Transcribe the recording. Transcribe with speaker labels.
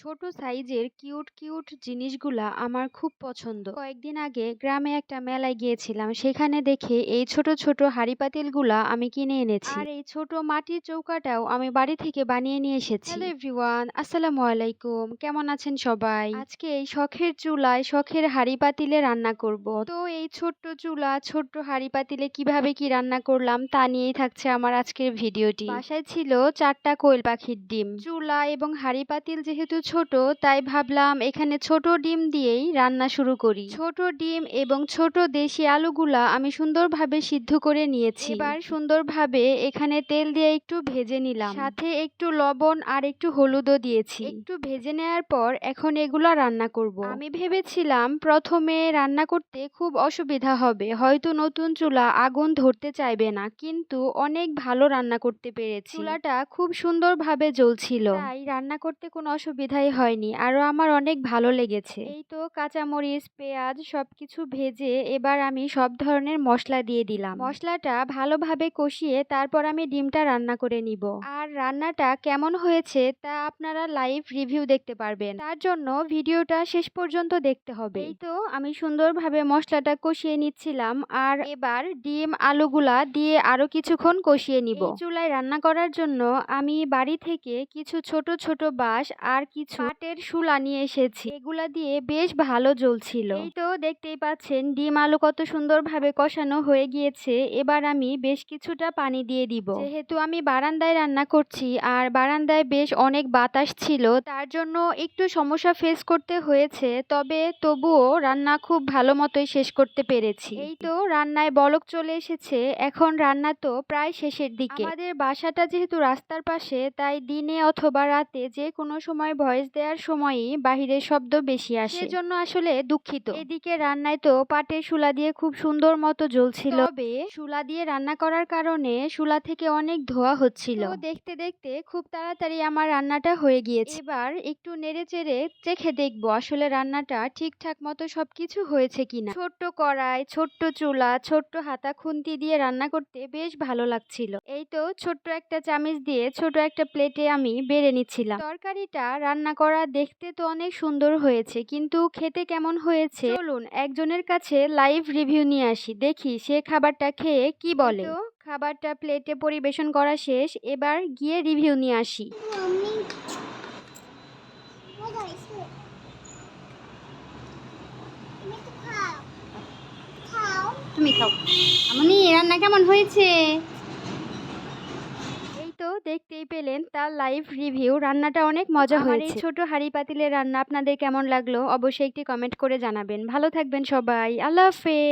Speaker 1: ছোট সাইজের cute cute জিনিসগুলা আমার খুব পছন্দ। কয়েকদিন আগে গ্রামে একটা মেলায় গিয়েছিলাম সেখানে দেখে এই ছোট ছোট হাঁড়ি পাতিলগুলা আমি কিনে এনেছি। আর এই ছোট মাটির চৌকাটাও আমি বাড়ি থেকে বানিয়ে নিয়ে এসেছি। হ্যালো এভরিওয়ান আসসালামু আলাইকুম। কেমন আছেন সবাই? আজকে এই শখের চুলায় শখের হাঁড়ি পাতিলে রান্না করব। তো এই ছোট্ট চুলা ছোট্ট হাঁড়ি পাতিলে কীভাবে কি রান্না করলাম তা নিয়েই থাকছে আমার আজকের ভিডিওটি। বাসায় ছিল চারটা কোয়েল পাখির ডিম। চুলা এবং হাঁড়ি পাতিল যেহেতু ছোট, তাই ভাবলাম এখানে ছোট ডিম দিয়েই রান্না শুরু করি। ছোট ডিম এবং ছোট দেশি আলুগুলা আমি সুন্দরভাবে সিদ্ধ করে নিয়েছি। এবার সুন্দরভাবে এখানে তেল দিয়ে একটু ভেজে নিলাম। সাথে একটু লবণ আর একটু হলুদও দিয়েছি। একটু ভেজে নেওয়ার পর এখন এগুলা রান্না করব। আমি ভেবেছিলাম প্রথমে রান্না করতে খুব অসুবিধা হবে, হয়তো নতুন চুলা আগুন ধরতে চাইবে না, কিন্তু অনেক ভালো রান্না করতে পেরেছি। চুলাটা খুব সুন্দরভাবে জ্বলছিল। তাই রান্না করতে কোনো অসুবিধাই হয়নি, আরও আমার অনেক ভালো লেগেছে। এই তো কাঁচামরিচ, পেঁয়াজ সবকিছু ভেজে এবার আমি সব ধরনের মশলা দিয়ে দিলাম। মশলাটা ভালোভাবে কষিয়ে তারপর আমি ডিমটা রান্না করে নিব। আর রান্নাটা কেমন হয়েছে তা আপনারা লাইভ রিভিউ দেখতে পারবেন। তার জন্য ভিডিওটা শেষ পর্যন্ত দেখতে হবে। এই তো আমি সুন্দরভাবে মশলাটা কষিয়ে নিচ্ছিলাম। আর এবার ডিম আলুগুলা দিয়ে আরও কিছুক্ষণ কষিয়ে নিব। চুলায় রান্না করার জন্য আমি বাড়ি থেকে কিছু ছোট ছোট বাঁশ আর কিছু কাঠের শুলা নিয়ে এসেছি। এগুলা দিয়ে বেশ ভালো জ্বলছিল। এই তো দেখতেই পাচ্ছেন ডিম আলু কত সুন্দরভাবে কষানো হয়ে গিয়েছে। এবার আমি বেশ কিছুটা পানি দিয়ে দিব। যেহেতু আমি বারান্দায় রান্না করছি আর বারান্দায় বেশ অনেক বাতাস ছিল তার জন্য একটু সমস্যা ফেস করতে হয়েছে। তবে তবুও রান্না খুব ভালো মতোই শেষ করতে পেরেছি। এই তো রান্নায় বলক চলে এসেছে। এখন রান্না তো প্রায় শেষের দিকে। আমাদের বাসাটা যেহেতু রাস্তার পাশে তাই দিনে অথবা রাতে যে কোনো সময় ভয়েস দেওয়ার সময়ই বাহিরের শব্দ বেশি আসে। সেজন্য আসলে দুঃখিত। এদিকে রান্নায় তো পাটের শুলা দিয়ে খুব সুন্দর মতো জ্বলছিল। তবে শুলা দিয়ে রান্না করার কারণে শুলা থেকে অনেক ধোয়া হচ্ছিল। দেখতে দেখতে খুব তাড়াতাড়ি আমার রান্নাটা হয়ে গিয়েছে। এবার একটু নেড়ে চেড়ে চেখে দেখব আসলে রান্নাটা ঠিকঠাক মতো সবকিছু হয়েছে কিনা। ছোট্ট কড়াই ছোট্ট চুলা ছোট্ট হাতা খুন্তি দিয়ে রান্না করতে বেশ ভালো লাগছিল। এই তো ছোট্ট একটা চামিচ দিয়ে ছোট একটা প্লেটে আমি বেড়ে নিচ্ছিলাম। তরকারিটা রান্না করা দেখতে তো অনেক সুন্দর হয়েছে, কিন্তু খেতে কেমন হয়েছে? চলুন একজনের কাছে লাইভ রিভিউ নিয়ে আসি, দেখি সে খাবারটা খেয়ে কি বলে। খাবারটা প্লেটে পরিবেশন করা শেষ, এবার গিয়ে রিভিউ নিয়ে আসি?
Speaker 2: তুমি খাও।
Speaker 1: আমনি রান্না কেমন হয়েছে? তো দেখতেই পেলেন তার লাইভ রিভিউ রান্নাটা অনেক মজা হয়েছে। ছোট হাড়ি পাতিলের রান্না আপনাদের কেমন লাগল? অবশ্যই একটি কমেন্ট করে জানাবেন। ভালো থাকবেন সবাই। আল্লাহ হাফেজ।